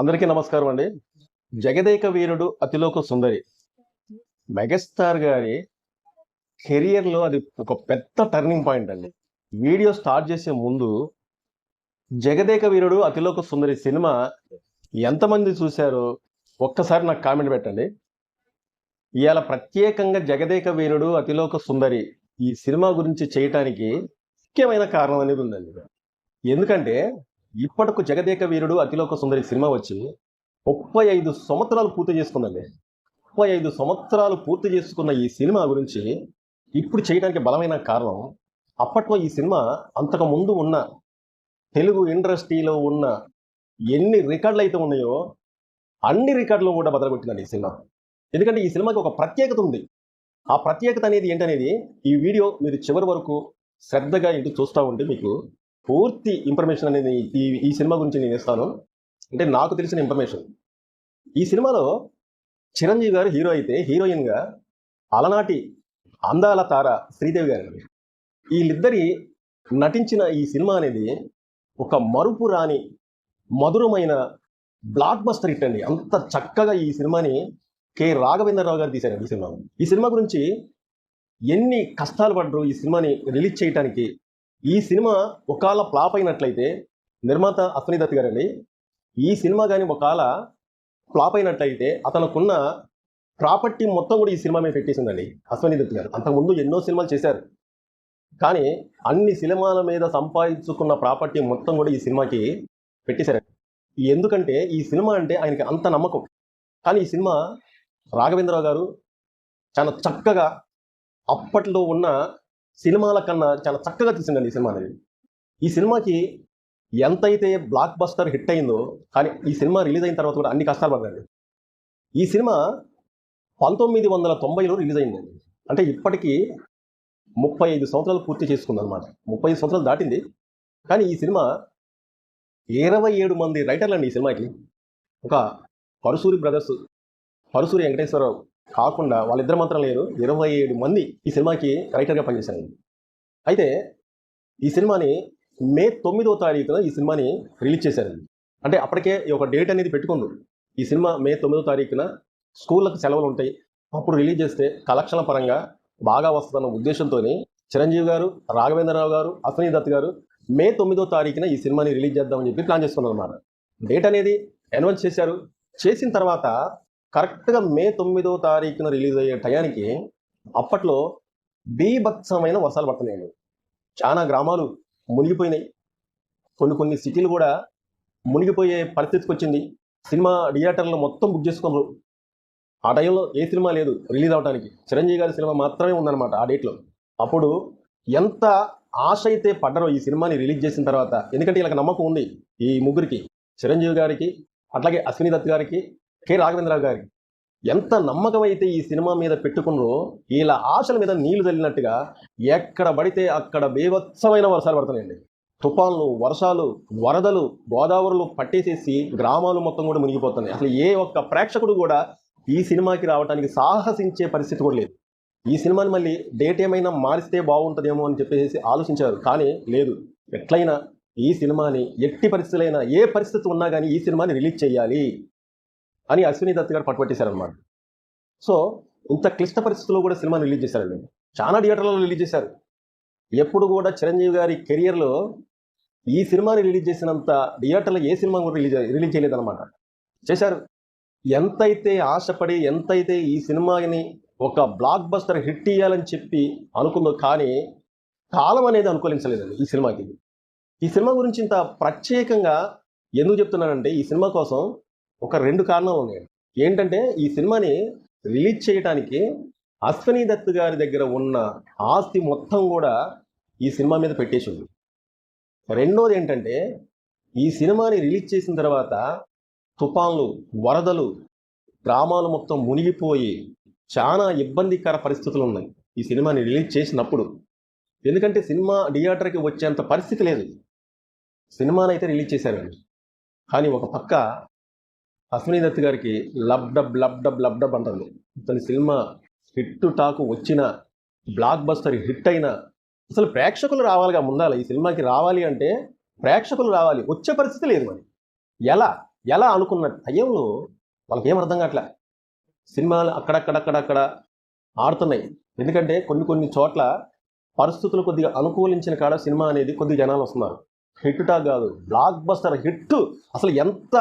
అందరికీ నమస్కారం అండి. జగదేక వీరుడు అతిలోక సుందరి. మెగాస్టార్ గారి కెరియర్లో అది ఒక పెద్ద టర్నింగ్ పాయింట్ అండి. వీడియో స్టార్ట్ చేసే ముందు జగదేక వీరుడు అతిలోక సుందరి సినిమా ఎంతమంది చూశారో ఒక్కసారి నాకు కామెంట్ పెట్టండి. ఇవాళ ప్రత్యేకంగా జగదేక వీరుడు అతిలోక సుందరి ఈ సినిమా గురించి చేయటానికి ముఖ్యమైన కారణం అనేది ఉందండి. ఎందుకంటే ఇప్పటికు జగదేక వీరుడు అతిలోక సుందరి సినిమా వచ్చి ముప్పై ఐదు సంవత్సరాలు పూర్తి చేసుకుందండి. ముప్పై ఐదు సంవత్సరాలు పూర్తి చేసుకున్న ఈ సినిమా గురించి ఇప్పుడు చేయడానికి బలమైన కారణం అప్పట్లో ఈ సినిమా అంతకు ముందు ఉన్న తెలుగు ఇండస్ట్రీలో ఉన్న ఎన్ని రికార్డులు అయితే ఉన్నాయో అన్ని రికార్డులు కూడా బదలగొట్టిందండి ఈ సినిమా. ఎందుకంటే ఈ సినిమాకి ఒక ప్రత్యేకత ఉంది. ఆ ప్రత్యేకత అనేది ఏంటనేది ఈ వీడియో మీరు చివరి వరకు శ్రద్ధగా ఇంటి చూస్తూ ఉంటే మీకు పూర్తి ఇన్ఫర్మేషన్ అనేది ఈ ఈ సినిమా గురించి నేను ఇస్తాను అంటే నాకు తెలిసిన ఇన్ఫర్మేషన్ ఈ సినిమాలో చిరంజీవి గారు హీరో అయితే హీరోయిన్గా అలనాటి అందాల తార శ్రీదేవి గారు. వీళ్ళిద్దరి నటించిన ఈ సినిమా అనేది ఒక మరుపు రాని మధురమైన బ్లాక్ బస్టర్ హిట్ అండి. అంత చక్కగా ఈ సినిమాని కె. రాఘవేంద్రరావు గారు తీశారండి ఈ సినిమా ఈ సినిమా గురించి ఎన్ని కష్టాలు పడ్డరు ఈ సినిమాని రిలీజ్ చేయడానికి ఈ సినిమా ఒకవేళ ఫ్లాప్ అయినట్లయితే నిర్మాత అశ్వని దత్ గారండి ఈ సినిమా కానీ ఒకవేళ ఫ్లాప్ అయినట్లయితే అతనుకున్న ప్రాపర్టీ మొత్తం కూడా ఈ సినిమా మీద పెట్టేసిందండి అశ్వని దత్ గారు. అంతకుముందు ఎన్నో సినిమాలు చేశారు. కానీ అన్ని సినిమాల మీద సంపాదించుకున్న ప్రాపర్టీ మొత్తం కూడా ఈ సినిమాకి పెట్టేశారండి. ఎందుకంటే ఈ సినిమా అంటే ఆయనకి అంత నమ్మకం. కానీ ఈ సినిమా రాఘవేంద్రరావు గారు చాలా చక్కగా అప్పట్లో ఉన్న సినిమాల కన్నా చాలా చక్కగా తీసిందండి ఈ సినిమా అనేది. ఈ సినిమాకి ఎంతైతే బ్లాక్ బస్టర్ హిట్ అయిందో కానీ ఈ సినిమా రిలీజ్ అయిన తర్వాత కూడా అన్ని కష్టాలు పడ్డాడు ఈ సినిమా పంతొమ్మిది వందల తొంభైలో రిలీజ్ అయిందండి. అంటే ఇప్పటికీ ముప్పై ఐదు సంవత్సరాలు పూర్తి చేసుకుంది అనమాట ముప్పై ఐదు సంవత్సరాలు దాటింది. కానీ ఈ సినిమా ఇరవై ఏడు మంది రైటర్లు అండి ఈ సినిమాకి. ఒక పరుసూరి బ్రదర్స్ పరుసూరి వెంకటేశ్వరరావు కాకుండా వాళ్ళిద్దరు మాత్రం లేరు. ఇరవై ఏడు మంది ఈ సినిమాకి రైటర్గా పనిచేశారండి అయితే ఈ సినిమాని మే తొమ్మిదో తారీఖున ఈ సినిమాని రిలీజ్ చేశారండి అంటే అప్పటికే ఈ ఒక డేట్ అనేది పెట్టుకుండు ఈ సినిమా మే తొమ్మిదో తారీఖున స్కూళ్ళకు సెలవులు ఉంటాయి. అప్పుడు రిలీజ్ చేస్తే కలెక్షన్ల పరంగా బాగా వస్తుందన్న ఉద్దేశంతో చిరంజీవి గారు రాఘవేంద్రరావు గారు అశ్వనీ దత్ గారు మే తొమ్మిదో తారీఖున ఈ సినిమాని రిలీజ్ చేద్దామని చెప్పి ప్లాన్ చేసుకున్నారు అన్నమాట డేట్ అనేది అనౌన్స్ చేశారు. చేసిన తర్వాత కరెక్ట్గా మే తొమ్మిదో తారీఖున రిలీజ్ అయ్యే టయానికి అప్పట్లో బీభత్సమైన వర్షాలు పడుతున్నాయండి. చాలా గ్రామాలు మునిగిపోయినాయి. కొన్ని కొన్ని సిటీలు కూడా మునిగిపోయే పరిస్థితికి వచ్చింది. సినిమా థియేటర్లు మొత్తం బుక్ చేసుకున్నారు. ఆ టైంలో ఏ సినిమా లేదు రిలీజ్ అవడానికి చిరంజీవి గారి సినిమా మాత్రమే ఉందన్నమాట ఆ డేట్లో. అప్పుడు ఎంత ఆశ అయితే పడ్డరో ఈ సినిమాని రిలీజ్ చేసిన తర్వాత. ఎందుకంటే వీళ్ళకి నమ్మకం ఉంది ఈ ముగ్గురికి. చిరంజీవి గారికి అట్లాగే అశ్విని దత్ గారికి కె. రాఘవేంద్రరావు గారికి ఎంత నమ్మకం అయితే ఈ సినిమా మీద పెట్టుకున్నారో ఇలా ఆశల మీద నీళ్ళు తల్లినట్టుగా ఎక్కడ పడితే అక్కడ బీభత్సమైన వర్షాలు పడుతున్నాయండి. తుఫాన్లు వర్షాలు వరదలు గోదావరిలు పట్టేసేసి గ్రామాలు మొత్తం కూడా మునిగిపోతున్నాయి. అసలు ఏ ఒక్క ప్రేక్షకుడు కూడా ఈ సినిమాకి రావడానికి సాహసించే పరిస్థితి కూడా లేదు. ఈ సినిమాని మళ్ళీ డేట్ ఏమైనా మారిస్తే బాగుంటుందేమో అని చెప్పేసి ఆలోచించారు. కానీ లేదు. ఎట్లయినా ఈ సినిమాని ఎట్టి పరిస్థితులైనా ఏ పరిస్థితి ఉన్నా కానీ ఈ సినిమాని రిలీజ్ చేయాలి. అని అశ్విని దత్ గారు పట్టుబట్టేశారనమాట సో ఇంత క్లిష్ట పరిస్థితుల్లో కూడా సినిమాని రిలీజ్ చేశారండి. చాలా థియేటర్లలో రిలీజ్ చేశారు. ఎప్పుడు కూడా చిరంజీవి గారి కెరియర్లో ఈ సినిమాని రిలీజ్ చేసినంత థియేటర్లో ఏ సినిమా కూడా రిలీజ్ రిలీజ్ చేయలేదన్నమాట. చేశారు. ఎంతైతే ఆశపడి ఎంతైతే ఈ సినిమాని ఒక బ్లాక్ బస్టర్ హిట్ ఇయ్యాలని చెప్పి అనుకుందో కానీ కాలం అనేది అనుకూలించలేదండి ఈ సినిమాకి. ఈ సినిమా గురించి ఇంత ప్రత్యేకంగా ఎందుకు చెప్తున్నానంటే ఈ సినిమా కోసం ఒక రెండు కారణాలు ఉన్నాయి. ఏంటంటే ఈ సినిమాని రిలీజ్ చేయడానికి అశ్వనీ దత్ గారి దగ్గర ఉన్న ఆస్తి మొత్తం కూడా ఈ సినిమా మీద పెట్టేసింది రెండోది ఏంటంటే ఈ సినిమాని రిలీజ్ చేసిన తర్వాత తుఫాన్లు వరదలు గ్రామాలు మొత్తం మునిగిపోయి చాలా ఇబ్బందికర పరిస్థితులు ఉన్నాయి ఈ సినిమాని రిలీజ్ చేసినప్పుడు. ఎందుకంటే సినిమా థియేటర్కి వచ్చేంత పరిస్థితి లేదు. సినిమాని అయితే రిలీజ్ చేశారండి కానీ ఒక పక్క అశ్విని దత్ గారికి lub dub lub dub lub dub అంటుంది ఇతని సినిమా హిట్ టాకు వచ్చిన బ్లాక్ బస్టర్ హిట్ అయిన అసలు ప్రేక్షకులు రావాలిగా ముందాల ఈ సినిమాకి రావాలి అంటే ప్రేక్షకులు రావాలి. వచ్చే పరిస్థితి లేదు మరి. ఎలా ఎలా అనుకున్న టైంలో వాళ్ళకి ఏం అర్థం కావట్లే సినిమాలు అక్కడక్కడక్కడక్కడ ఆడుతున్నాయి. ఎందుకంటే కొన్ని కొన్ని చోట్ల పరిస్థితులు కొద్దిగా అనుకూలించిన కాడ సినిమా అనేది కొద్దిగా జనాలు వస్తున్నారు. హిట్ టాక్ కాదు బ్లాక్ బస్టర్ హిట్. అసలు ఎంత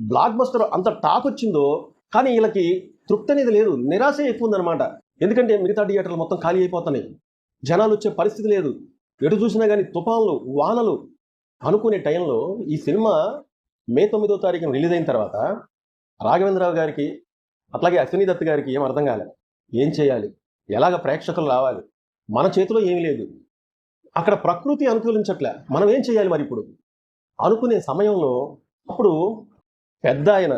బ్లాక్ బస్టర్ అంత టాక్ వచ్చిందో కానీ వీళ్ళకి తృప్తి అనేది లేదు నిరాశ ఎక్కువ ఉందన్నమాట. ఎందుకంటే మిగతా థియేటర్లు మొత్తం ఖాళీ అయిపోతున్నాయి. జనాలు వచ్చే పరిస్థితి లేదు. ఎటు చూసినా కానీ తుఫాన్లు వానలు. అనుకునే టైంలో ఈ సినిమా మే తొమ్మిదో తారీఖున రిలీజ్ అయిన తర్వాత రాఘవేంద్రరావు గారికి అట్లాగే అశ్విని దత్ గారికి ఏం అర్థం కాలే. ఏం చేయాలి? ఎలాగ ప్రేక్షకులు రావాలి? మన చేతిలో ఏమీ లేదు. అక్కడ ప్రకృతి అనుకూలించట్లే. మనం ఏం చేయాలి మరి ఇప్పుడు? అనుకునే సమయంలో అప్పుడు పెద్ద ఆయన.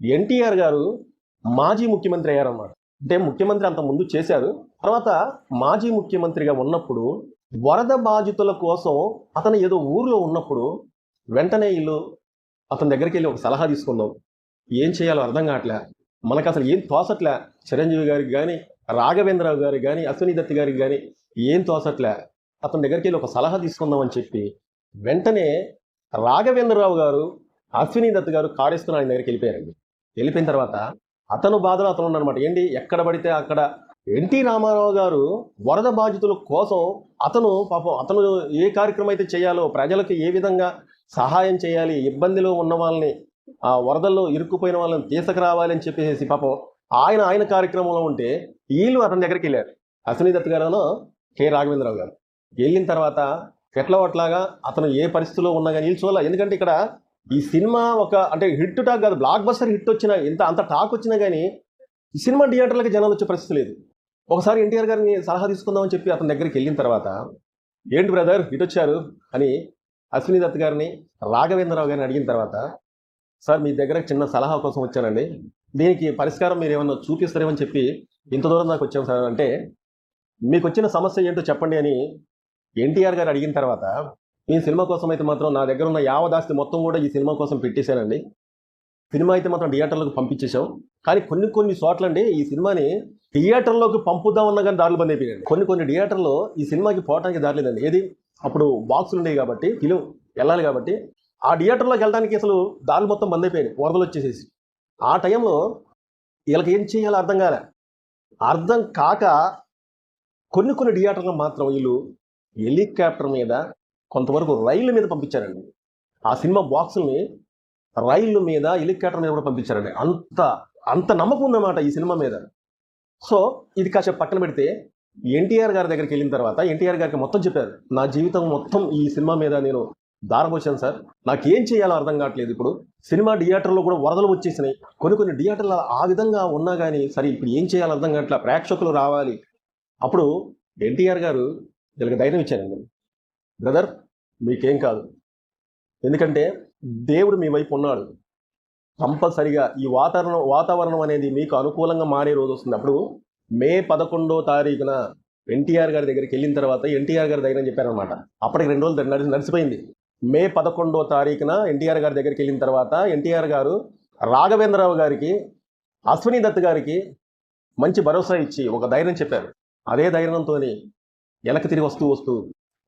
ఎన్టీఆర్ గారు మాజీ ముఖ్యమంత్రి అయ్యారన్నమాట. అంటే ముఖ్యమంత్రి అంత ముందు చేశారు. తర్వాత మాజీ ముఖ్యమంత్రిగా ఉన్నప్పుడు వరద బాధితుల కోసం అతను ఏదో ఊర్లో ఉన్నప్పుడు వెంటనే వీళ్ళు అతని దగ్గరికి వెళ్ళి ఒక సలహా తీసుకుందాం ఏం చేయాలో అర్థం కావట్లే. మనకు అసలు ఏం తోసట్లే. చిరంజీవి గారికి కానీ రాఘవేంద్రరావు గారికి కానీ అశ్విని దత్ గారికి కానీ ఏం తోసట్లే. అతని దగ్గరికి వెళ్ళి ఒక సలహా తీసుకుందాం అని చెప్పి వెంటనే రాఘవేంద్రరావు గారు అశ్విని దత్ గారు కాడేస్తున్న ఆయన దగ్గరికి వెళ్ళిపోయారండి. వెళ్ళిపోయిన తర్వాత అతను బాధలో అతను ఉన్నారనమాట ఏంటి? ఎక్కడ పడితే అక్కడ. ఎన్టీ రామారావు గారు వరద బాధితుల కోసం అతను పాపం అతను ఏ కార్యక్రమం అయితే చేయాలో ప్రజలకు ఏ విధంగా సహాయం చేయాలి ఇబ్బందిలో ఉన్న వాళ్ళని ఆ వరదల్లో ఇరుక్కుపోయిన వాళ్ళని తీసుకురావాలి అని చెప్పేసి పాపం ఆయన ఆయన కార్యక్రమంలో ఉంటే వీళ్ళు అతని దగ్గరికి వెళ్ళారు. అశ్విని దత్ గారు కె. రాఘవేంద్రరావు గారు. వెళ్ళిన తర్వాత ఎట్లా అట్లాగా అతను ఏ పరిస్థితిలో ఉన్నా కానీ వీళ్ళు చూడాలి? ఎందుకంటే ఇక్కడ ఈ సినిమా ఒక అంటే హిట్ టాక్ కాదు బ్లాక్ బస్టర్ హిట్ వచ్చినా ఇంత అంత టాక్ వచ్చినా కానీ ఈ సినిమా థియేటర్లకి జనాలు వచ్చే పరిస్థితి లేదు. ఒకసారి ఎన్టీఆర్ గారిని సలహా తీసుకుందామని చెప్పి అతని దగ్గరికి వెళ్ళిన తర్వాత ఏంటి బ్రదర్ హిట్ వచ్చారు? అని అశ్విని దత్ గారిని రాఘవేంద్రరావు గారిని అడిగిన తర్వాత సార్ మీ దగ్గర చిన్న సలహా కోసం వచ్చానండి. దీనికి పరిష్కారం మీరు ఏమన్నా చూపిస్తారేమని చెప్పి ఇంత దూరం దాకా వచ్చాం సార్. అంటే మీకు వచ్చిన సమస్య ఏంటో చెప్పండి అని ఎన్టీఆర్ గారు అడిగిన తర్వాత ఈ సినిమా కోసం అయితే మాత్రం నా దగ్గర ఉన్న యావదాస్తి మొత్తం కూడా ఈ సినిమా కోసం పెట్టేశానండి. సినిమా అయితే మాత్రం థియేటర్లకు పంపించేశాం. కానీ కొన్ని కొన్ని చోట్లండి ఈ సినిమాని థియేటర్లోకి పంపుదామన్నా కానీ దారులు బంద్ అయిపోయాయి కొన్ని కొన్ని థియేటర్లో ఈ సినిమాకి పోవడానికి దారి లేదండి. ఏది? అప్పుడు బాక్సులు ఉండేవి కాబట్టి ఫిలిం వెళ్ళాలి కాబట్టి ఆ థియేటర్లోకి వెళ్ళడానికి అసలు దారులు మొత్తం బంద్ అయిపోయాయి వరదలు వచ్చేసేసి. ఆ టైంలో వీళ్ళకి ఏం చేయాలో అర్థం కాలే. అర్థం కాక కొన్ని కొన్ని థియేటర్లు మాత్రం వీళ్ళు హెలికాప్టర్ మీద కొంతవరకు రైళ్ళ మీద పంపించారండి. ఆ సినిమా బాక్సుల్ని రైళ్ళు మీద హెలికాప్టర్ మీద కూడా పంపించారండి. అంత అంత నమ్మకం ఉందన్నమాట ఈ సినిమా మీద. సో ఇది కాసేపు పక్కన పెడితే ఎన్టీఆర్ గారి దగ్గరికి వెళ్ళిన తర్వాత ఎన్టీఆర్ గారికి మొత్తం చెప్పారు నా జీవితం మొత్తం ఈ సినిమా మీద నేను దారపోసాను సార్. నాకు ఏం చేయాలో అర్థం కావట్లేదు ఇప్పుడు. సినిమా థియేటర్లో కూడా వరదలు వచ్చేసినాయి. కొన్ని కొన్ని థియేటర్లు ఆ విధంగా ఉన్నా కానీ సరే ఇప్పుడు ఏం చేయాలో అర్థం కావట్లే. ప్రేక్షకులు రావాలి. అప్పుడు ఎన్టీఆర్ గారు వీళ్ళకి ధైర్యం ఇచ్చారండి. బ్రదర్ మీకేం కాదు. ఎందుకంటే దేవుడు మీ వైపు ఉన్నాడు. కంపల్సరిగా ఈ వాతావరణం వాతావరణం అనేది మీకు అనుకూలంగా మారే రోజు వస్తుంది. అప్పుడు మే పదకొండో తారీఖున ఎన్టీఆర్ గారి దగ్గరికి వెళ్ళిన తర్వాత ఎన్టీఆర్ గారి దగ్గర చెప్పారనమాట అప్పటికి రెండు రోజులు నడిచి నడిచిపోయింది. మే పదకొండో తారీఖున ఎన్టీఆర్ గారి దగ్గరికి వెళ్ళిన తర్వాత ఎన్టీఆర్ గారు రాఘవేంద్రరావు గారికి అశ్విని దత్ గారికి మంచి భరోసా ఇచ్చి ఒక ధైర్యం చెప్పారు. అదే ధైర్యంతో వెనక్కి తిరిగి వస్తూ వస్తూ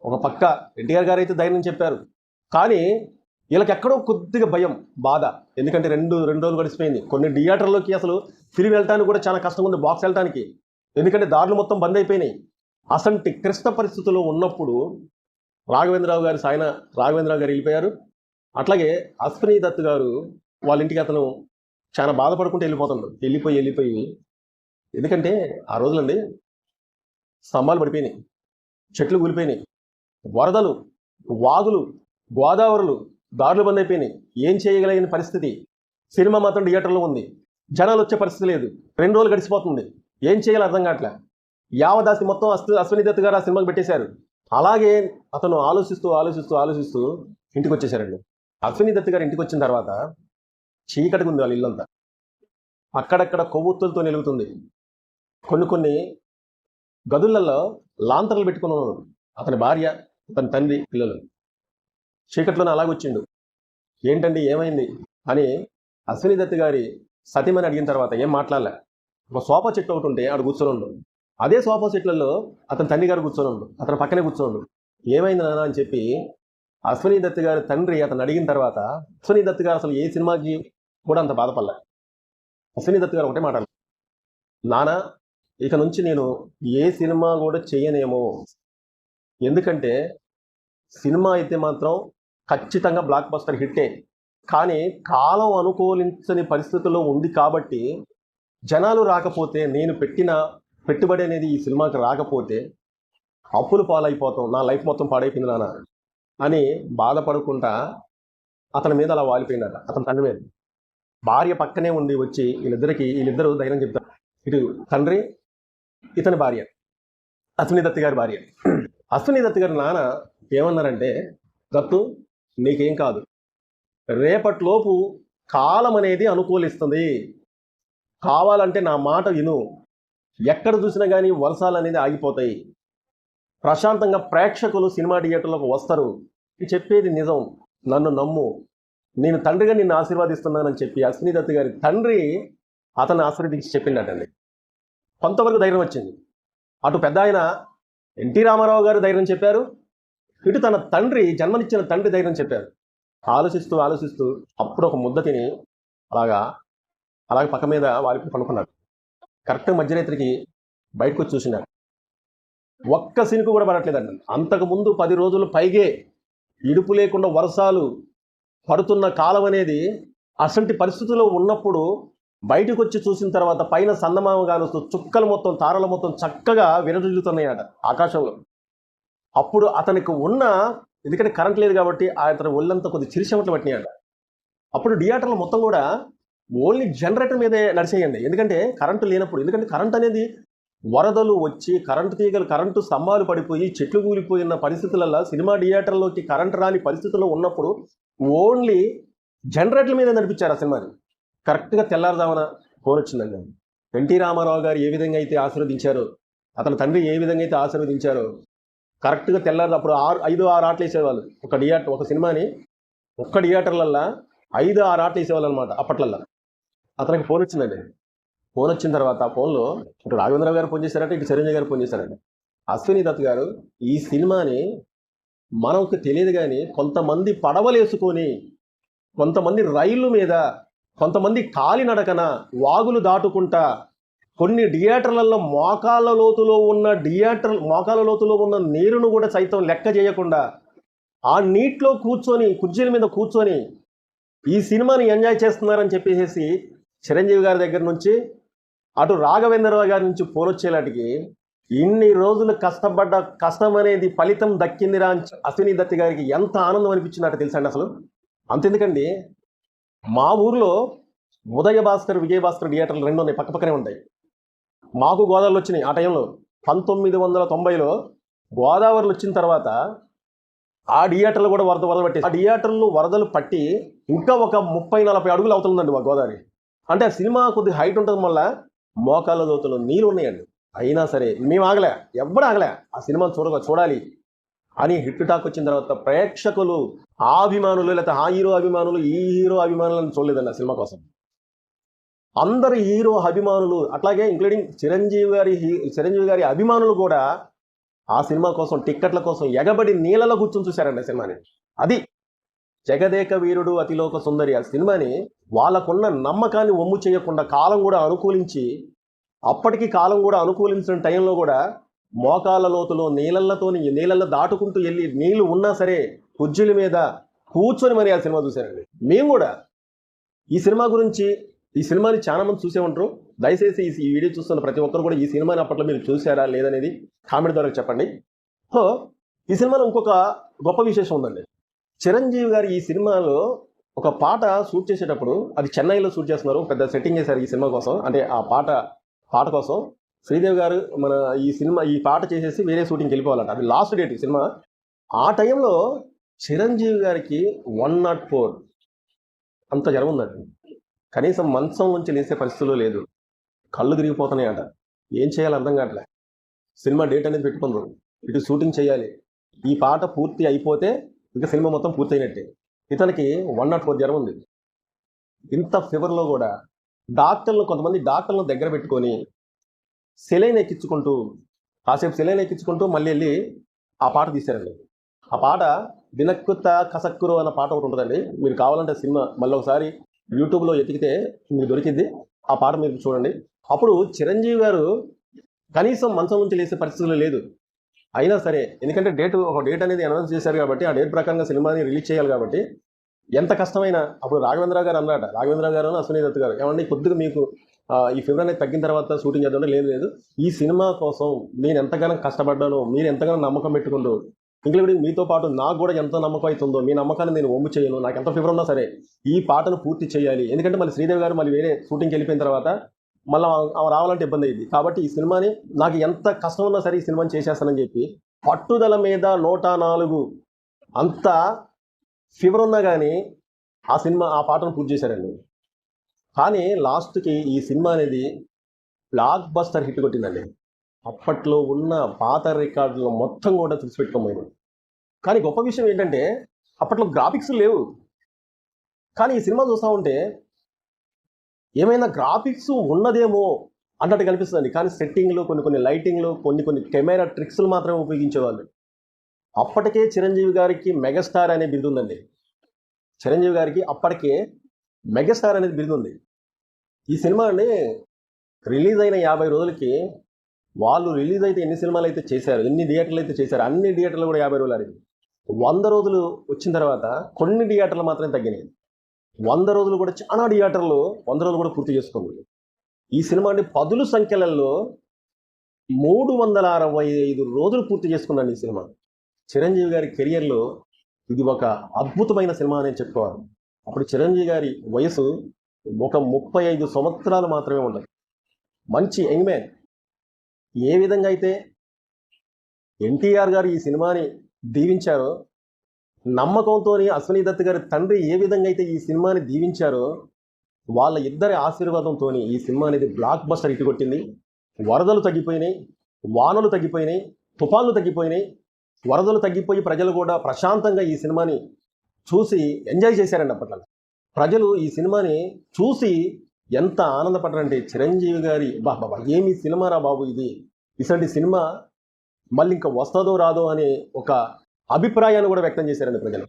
ఒక పక్క ఎన్టీఆర్ గారు అయితే ధైర్యం చెప్పారు. కానీ వీళ్ళకి ఎక్కడో కొద్దిగా భయం బాధ. ఎందుకంటే రెండు రెండు రోజులు గడిచిపోయింది. కొన్ని థియేటర్లోకి అసలు ఫిలిం వెళ్ళటానికి కూడా చాలా కష్టంగా ఉంది బాక్స్ వెళ్ళటానికి. ఎందుకంటే దారులు మొత్తం బంద్ అయిపోయినాయి. అసంటి క్లిష్ట పరిస్థితుల్లో ఉన్నప్పుడు రాఘవేంద్రరావు గారి సాయన రాఘవేంద్రరావు గారు వెళ్ళిపోయారు. అట్లాగే అశ్విని దత్ గారు వాళ్ళ ఇంటికి అతను చాలా బాధపడుకుంటూ వెళ్ళిపోతున్నాడు. వెళ్ళిపోయి వెళ్ళిపోయి. ఎందుకంటే ఆ రోజులండి స్తంభాలు పడిపోయినాయి. చెట్లు కూలిపోయినాయి. వరదలు వాగులు గోదావరులు దారులు బంద్ అయిపోయినాయి ఏం చేయగలిగిన పరిస్థితి? సినిమా మాత్రం థియేటర్లో ఉంది. జనాలు వచ్చే పరిస్థితి లేదు. రెండు రోజులు గడిచిపోతుంది. ఏం చేయాలో అర్థం కావట్లే. యావదాసి మొత్తం అశ్వ అశ్వని దత్ గారు ఆ సినిమాకి పెట్టేశారు. అలాగే అతను ఆలోచిస్తూ ఆలోచిస్తూ ఆలోచిస్తూ ఇంటికి వచ్చేసారండి అశ్విని దత్ గారు ఇంటికి వచ్చిన తర్వాత చీకటిగా ఉంది వాళ్ళ ఇల్లంతా. అక్కడక్కడ కొవ్వొత్తులతో నిలుగుతుంది. కొన్ని కొన్ని గదులలో లాంతర్లు పెట్టుకుని ఉన్నాడు అతని భార్య. తన తండ్రి పిల్లలు. చీకట్లోనే అలాగొచ్చిండు ఏంటండి ఏమైంది? అని అశ్విని దత్ గారి సతీమని అడిగిన తర్వాత ఏం మాట్లాడలే. ఒక సోఫా చెట్టు ఒకటి ఉంటే ఆడు కూర్చొని ఉండు. అదే సోఫా చెట్లలో అతని తండ్రి గారు కూర్చొని ఉండు. అతని పక్కనే కూర్చొని ఏమైంది నాన్న అని చెప్పి అశ్విని దత్ గారి తండ్రి అతను అడిగిన తర్వాత అశ్విని దత్ గారు అసలు ఏ సినిమాకి కూడా అంత బాధపడలే. అశ్విని దత్ గారు ఒకటే మాట్లాడలేదు నానా ఇక నుంచి నేను ఏ సినిమా కూడా చేయనేమో. ఎందుకంటే సినిమా అయితే మాత్రం ఖచ్చితంగా బ్లాక్ బస్టర్ హిట్టే. కానీ కాలం అనుకూలించని పరిస్థితుల్లో ఉంది కాబట్టి జనాలు రాకపోతే నేను పెట్టిన పెట్టుబడి అనేది ఈ సినిమాకి రాకపోతే అప్పులు పాలైపోతాం నా లైఫ్ మొత్తం పాడైపోయింది నాన్న అని బాధపడకుండా అతని మీద అలా వాలిపోయినారు. అతని తండ్రి మీద. భార్య పక్కనే ఉండి వచ్చి వీళ్ళిద్దరికి వీళ్ళిద్దరూ ధైర్యం చెప్తారు. ఇటు తండ్రి ఇతని భార్య అశ్విని దత్తి గారి భార్య. అశ్విని దత్ గారి నాన్న ఏమన్నారంటే దత్తు నీకేం కాదు. రేపటిలోపు కాలం అనేది అనుకూలిస్తుంది. కావాలంటే నా మాట విను. ఎక్కడ చూసినా కానీ వర్షాలు అనేది ఆగిపోతాయి. ప్రశాంతంగా ప్రేక్షకులు సినిమా థియేటర్లకు వస్తారు. చెప్పేది నిజం. నన్ను నమ్ము. నేను తండ్రిగా నిన్ను ఆశీర్వాదిస్తున్నానని చెప్పి అశ్విని దత్ గారి తండ్రి అతన్ని ఆశీర్వదించి చెప్పిండటండి. కొంతవరకు ధైర్యం వచ్చింది. అటు పెద్ద ఆయన ఎన్టీ రామారావు గారు ధైర్యం చెప్పారు. ఇటు తన తండ్రి జన్మనిచ్చిన తండ్రి ధైర్యం చెప్పారు. ఆలోచిస్తూ ఆలోచిస్తూ అప్పుడు ఒక ముద్ద తిని అలాగా అలాగే పక్క మీద వాలిపి పనుకున్నాడు కరెక్ట్ మధ్యరాత్రికి బయటకు వచ్చి చూసినాడు ఒక్క సినుకు కూడా పడట్లేదండి. అంతకు ముందు పది రోజులు పైగే ఇడుపు లేకుండా వర్షాలు పడుతున్న కాలం అనేది అసంటి పరిస్థితుల్లో ఉన్నప్పుడు బయటకు వచ్చి చూసిన తర్వాత పైన సందమామ కానుస్తూ చుక్కలు మొత్తం తారలు మొత్తం చక్కగా విరజిల్లుతున్నాయట ఆకాశంలో. అప్పుడు అతనికి ఉన్న ఎందుకంటే కరెంట్ లేదు కాబట్టి అతని ఒళ్ళంతా కొద్ది చిరిచెమట్లు పట్టినాయట. అప్పుడు థియేటర్లు మొత్తం కూడా ఓన్లీ జనరేటర్ మీదే నడిచేయండి. ఎందుకంటే కరెంటు లేనప్పుడు ఎందుకంటే కరెంట్ అనేది వరదలు వచ్చి కరెంటు తీగలు కరెంటు స్తంభాలు పడిపోయి చెట్లు కూలిపోయిన పరిస్థితులలో సినిమా థియేటర్లోకి కరెంట్ రాని పరిస్థితుల్లో ఉన్నప్పుడు ఓన్లీ జనరేటర్ల మీద నడిపించారు ఆ సినిమాని. కరెక్ట్గా తెల్లారుదామన ఫోన్ వచ్చిందండి ఎన్టీ రామారావు గారు ఏ విధంగా అయితే ఆశీర్వదించారో అతని తండ్రి ఏ విధంగా అయితే ఆశీర్వదించారో కరెక్ట్గా తెల్లారు అప్పుడు ఆరు ఐదు ఆరు ఆటలు వేసేవాళ్ళు. ఒక థియేటర్ ఒక సినిమాని ఒక్క థియేటర్లల్లో ఐదు ఆరు ఆటలు వేసేవాళ్ళు అనమాట అప్పట్లల్లా. అతనికి ఫోన్ వచ్చిందండి ఫోన్ వచ్చిన తర్వాత ఆ ఫోన్లో ఇటు రాఘవేంద్రరావు గారు ఫోన్ చేశారంటే ఇటు చిరంజీవి గారు ఫోన్ చేశారండి. అశ్విని దత్ గారు ఈ సినిమాని మనకు తెలియదు కానీ కొంతమంది పడవలేసుకొని కొంతమంది రైళ్ళు మీద కొంతమంది కాలినడకన వాగులు దాటుకుంటా కొన్ని థియేటర్లలో మోకాల లోతులో ఉన్న థియేటర్ మోకాల లోతులో ఉన్న నీరును కూడా సైతం లెక్క చేయకుండా ఆ నీటిలో కూర్చొని కుర్చీల మీద కూర్చొని ఈ సినిమాని ఎంజాయ్ చేస్తున్నారని చెప్పేసి చిరంజీవి గారి దగ్గర నుంచి అటు రాఘవేంద్రరావు గారి నుంచి ఫోన్ వచ్చేలాంటికి ఇన్ని రోజులు కష్టపడ్డ కష్టం అనేది ఫలితం దక్కిందిరా అని అశ్విని దత్తి గారికి ఎంత ఆనందం అనిపించిందట తెలుసండి అసలు. అంతెందుకండి? మా ఊర్లో ఉదయ భాస్కర్ విజయ భాస్కర్ థియేటర్లు రెండు ఉన్నాయి పక్క పక్కనే ఉంటాయి. మాకు గోదావరిలో వచ్చినాయి ఆ టైంలో పంతొమ్మిది వందల తొంభైలో గోదావరిలో వచ్చిన తర్వాత ఆ థియేటర్లు కూడా వరద వరద పట్టి ఆ థియేటర్లు వరదలు పట్టి ఇంకా ఒక ముప్పై నలభై అడుగులు అవుతుందండి మా గోదావరి. అంటే ఆ సినిమా కొద్ది హైట్ ఉండడం వల్ల మోకాళ్ళ దోతులు నీళ్ళు ఉన్నాయండి. అయినా సరే మేము ఆగలే ఎవ్వడు ఆగలే. ఆ సినిమాను చూడ చూడాలి. అని హిట్ టాక్ వచ్చిన తర్వాత ప్రేక్షకులు ఆ అభిమానులు లేకపోతే ఆ హీరో అభిమానులు ఈ హీరో అభిమానులను చూడలేదండి ఆ సినిమా కోసం. అందరు హీరో అభిమానులు అట్లాగే ఇంక్లూడింగ్ చిరంజీవి గారి హీ- చిరంజీవి గారి అభిమానులు కూడా ఆ సినిమా కోసం టిక్కెట్ల కోసం ఎగబడి నీళ్ళలో కూర్చొని చూశారండి ఆ సినిమాని. అది జగదేక వీరుడు అతిలోక సుందరి ఆ సినిమాని వాళ్ళకున్న నమ్మకాన్ని ఒమ్ము చేయకుండా కాలం కూడా అనుకూలించి అప్పటికి కాలం కూడా అనుకూలించిన టైంలో కూడా మోకాల లోతులో నీళ్ళతోని నీళ్ళల్లో దాటుకుంటూ వెళ్ళి నీళ్ళు ఉన్నా సరే కుజ్జుల మీద కూర్చొని మరి ఆ సినిమా చూశారండి. మేము కూడా ఈ సినిమా గురించి ఈ సినిమాని చాలా మంది చూసే ఉంటారు. దయచేసి ఈ ఈ వీడియో చూస్తున్న ప్రతి ఒక్కరు కూడా ఈ సినిమాని అప్పట్లో మీరు చూసారా లేదనేది కామెంట్ ద్వారా చెప్పండి. సో ఈ సినిమాలో ఇంకొక గొప్ప విశేషం ఉందండి. చిరంజీవి గారు ఈ సినిమాలో ఒక పాట షూట్ చేసేటప్పుడు అది చెన్నైలో షూట్ చేస్తున్నారు పెద్ద సెట్టింగ్ చేశారు ఈ సినిమా కోసం అంటే ఆ పాట పాట కోసం. శ్రీదేవి గారు మన ఈ సినిమా ఈ పాట చేసేసి వేరే షూటింగ్కి వెళ్ళిపోవాలంట. అది లాస్ట్ డేట్ ఈ సినిమా. ఆ టైంలో చిరంజీవి గారికి వన్ నాట్ ఫోర్ అంత జ్వరం ఉందండి. కనీసం మంచం నుంచి లేసే పరిస్థితులు లేదు. కళ్ళు తిరిగిపోతున్నాయట. ఏం చేయాలో అర్థం కావట్లే. సినిమా డేట్ అనేది పెట్టుకున్నారు ఇటు షూటింగ్ చేయాలి. ఈ పాట పూర్తి అయిపోతే ఇంకా సినిమా మొత్తం పూర్తయినట్టే. ఇతనికి వన్ నాట్ ఫోర్ జ్వరం ఉంది. ఇంత ఫీవర్లో కూడా డాక్టర్లు కొంతమంది డాక్టర్లను దగ్గర పెట్టుకొని సెలైన్ ఎక్కించుకుంటూ కాసేపు సెలైన్ ఎక్కించుకుంటూ మళ్ళీ వెళ్ళి ఆ పాట తీశారండి. ఆ పాట దినక్కుత కసక్కురు అన్న పాట ఒకటి ఉంటుందండి. మీరు కావాలంటే సినిమా మళ్ళీ ఒకసారి యూట్యూబ్లో ఎతికితే మీకు దొరికింది ఆ పాట మీరు చూడండి. అప్పుడు చిరంజీవి గారు కనీసం మంచం నుంచి లేసే పరిస్థితులు లేదు. అయినా సరే ఎందుకంటే డేట్ ఒక డేట్ అనేది అనౌన్స్ చేశారు కాబట్టి ఆ డేట్ ప్రకారంగా సినిమాని రిలీజ్ చేయాలి కాబట్టి ఎంత కష్టమైనా అప్పుడు రాఘవేంద్ర గారు అన్నమాట రాఘవేంద్ర గారు అశ్వనీ దత్ గారు ఏమంటే కొద్దిగా మీకు ఈ ఫిబ్రవరి అనేది తగ్గిన తర్వాత షూటింగ్ చేద్దాం లేదు లేదు. ఈ సినిమా కోసం నేను ఎంతగానో కష్టపడ్డాను మీరు ఎంతగానో నమ్మకం పెట్టుకుంటూ ఇంక్లూడింగ్ మీతో పాటు నాకు కూడా ఎంత నమ్మకం అవుతుందో మీ నమ్మకాన్ని నేను ఒమ్ము చేయను నాకు ఎంత ఫీవర్ ఉన్నా సరే ఈ పాటను పూర్తి చేయాలి. ఎందుకంటే మళ్ళీ శ్రీదేవి గారు మళ్ళీ వేరే షూటింగ్కి వెళ్ళిపోయిన తర్వాత మళ్ళీ ఆమె రావాలంటే ఇబ్బంది అయింది కాబట్టి ఈ సినిమాని నాకు ఎంత కష్టం ఉన్నా సరే ఈ సినిమాని చేసేస్తానని చెప్పి పట్టుదల మీద నూట నాలుగు అంత ఫీవర్ ఉన్నా కానీ ఆ సినిమా ఆ పాటను పూర్తి చేశారండి. కానీ లాస్ట్కి ఈ సినిమా అనేది బ్లాక్ బస్టర్ హిట్ కొట్టిందండి. అప్పట్లో ఉన్న పాత రికార్డులు మొత్తం కూడా తుడిచిపెట్టుకోమైంది కానీ గొప్ప విషయం ఏంటంటే అప్పట్లో గ్రాఫిక్స్ లేవు. కానీ ఈ సినిమా చూస్తూ ఉంటే ఏమైనా గ్రాఫిక్స్ ఉన్నదేమో అన్నట్టు కనిపిస్తుంది కానీ సెట్టింగ్లు కొన్ని కొన్ని లైటింగ్లు కొన్ని కొన్ని కెమెరా ట్రిక్స్లు మాత్రమే ఉపయోగించేవాళ్ళు. అప్పటికే చిరంజీవి గారికి మెగాస్టార్ అనే బిరుదు ఉందండి చిరంజీవి గారికి అప్పటికే మెగాస్టార్ అనేది బిరుదు ఉంది ఈ సినిమా అండి రిలీజ్ అయిన యాభై రోజులకి వాళ్ళు రిలీజ్ అయితే ఎన్ని సినిమాలు అయితే చేశారు ఎన్ని థియేటర్లు అయితే చేశారు అన్ని థియేటర్లు కూడా యాభై రోజులు అడిగింది వంద రోజులు వచ్చిన తర్వాత కొన్ని థియేటర్లు మాత్రమే తగ్గినాయి. వంద రోజులు కూడా చాలా థియేటర్లు వంద రోజులు కూడా పూర్తి చేసుకోండి ఈ సినిమాని పదులు పదుల సంఖ్యలలో మూడు వందల అరవై ఐదు రోజులు పూర్తి చేసుకున్నాను ఈ సినిమా. చిరంజీవి గారి కెరియర్లో ఇది ఒక అద్భుతమైన సినిమా అని చెప్పుకోవాలి. అప్పుడు చిరంజీవి గారి వయసు ఒక ముప్పై ఐదు సంవత్సరాలు మాత్రమే ఉండదు మంచి యంగ్ మ్యాన్. ఏ విధంగా అయితే ఎన్టీఆర్ గారు ఈ సినిమాని దీవించారో నమ్మకంతో అశ్విని దత్ గారి తండ్రి ఏ విధంగా అయితే ఈ సినిమాని దీవించారో వాళ్ళ ఇద్దరి ఆశీర్వాదంతో ఈ సినిమా అనేది బ్లాక్ బస్టర్ ఇటు కొట్టింది. వరదలు తగ్గిపోయినాయి వానలు తగ్గిపోయినాయి తుఫాన్లు తగ్గిపోయినాయి. వరదలు తగ్గిపోయి ప్రజలు కూడా ప్రశాంతంగా ఈ సినిమాని చూసి ఎంజాయ్ చేశారండి అప్పట్లో. ప్రజలు ఈ సినిమాని చూసి ఎంత ఆనందపడ్డారంటే చిరంజీవి గారి బా బాబా ఏమి సినిమారా బాబు ఇది? ఇసంటి సినిమా మళ్ళీ ఇంకా వస్తుందో రాదో అనే ఒక అభిప్రాయాన్ని కూడా వ్యక్తం చేశారండి ప్రజలు.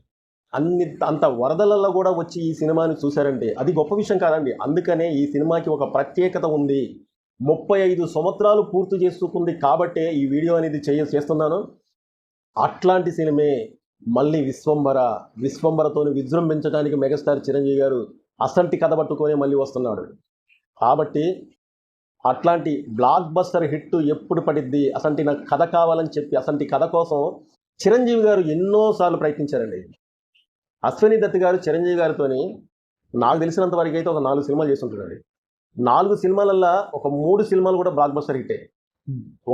అన్ని అంత వరదలలో కూడా వచ్చి ఈ సినిమాని చూశారంటే అది గొప్ప విషయం కాదండి. అందుకనే ఈ సినిమాకి ఒక ప్రత్యేకత ఉంది. ముప్పై ఐదు సంవత్సరాలు పూర్తి చేసుకుంది కాబట్టే ఈ వీడియో అనేది చేయ చేస్తున్నాను. అట్లాంటి సినిమే మళ్ళీ విశ్వంబర విశ్వంబరతోని విజృంభించడానికి మెగాస్టార్ చిరంజీవి గారు అసంటి కథ పట్టుకొని మళ్ళీ వస్తున్నాడు. కాబట్టి అట్లాంటి బ్లాక్ బస్టర్ హిట్ ఎప్పుడు పడిద్ది? అసంటి నాకు కథ కావాలని చెప్పి అసంటి కథ కోసం చిరంజీవి గారు ఎన్నోసార్లు ప్రయత్నించారండి. అశ్విని దత్ గారు చిరంజీవి గారితోని నాకు తెలిసినంత వరకు అయితే ఒక నాలుగు సినిమాలు చేస్తుంటాడు నాలుగు సినిమాలల్లో ఒక మూడు సినిమాలు కూడా బ్లాక్ బస్టర్ హిట్టే.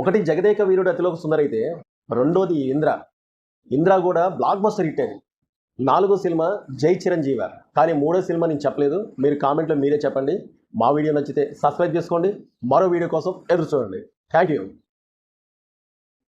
ఒకటి జగదేక వీరుడు అతిలోక సుందర్ అయితే రెండోది ఇంద్ర. ఇంద్ర కూడా బ్లాక్ బస్టర్ హిట్ అయింది. నాలుగో సినిమా జై చిరంజీవ కానీ మూడో సినిమా నేను చెప్పలేదు. మీరు కామెంట్లో మీరే చెప్పండి. మా వీడియో నచ్చితే సబ్స్క్రైబ్ చేసుకోండి. మరో వీడియో కోసం ఎదురు చూడండి. Thank you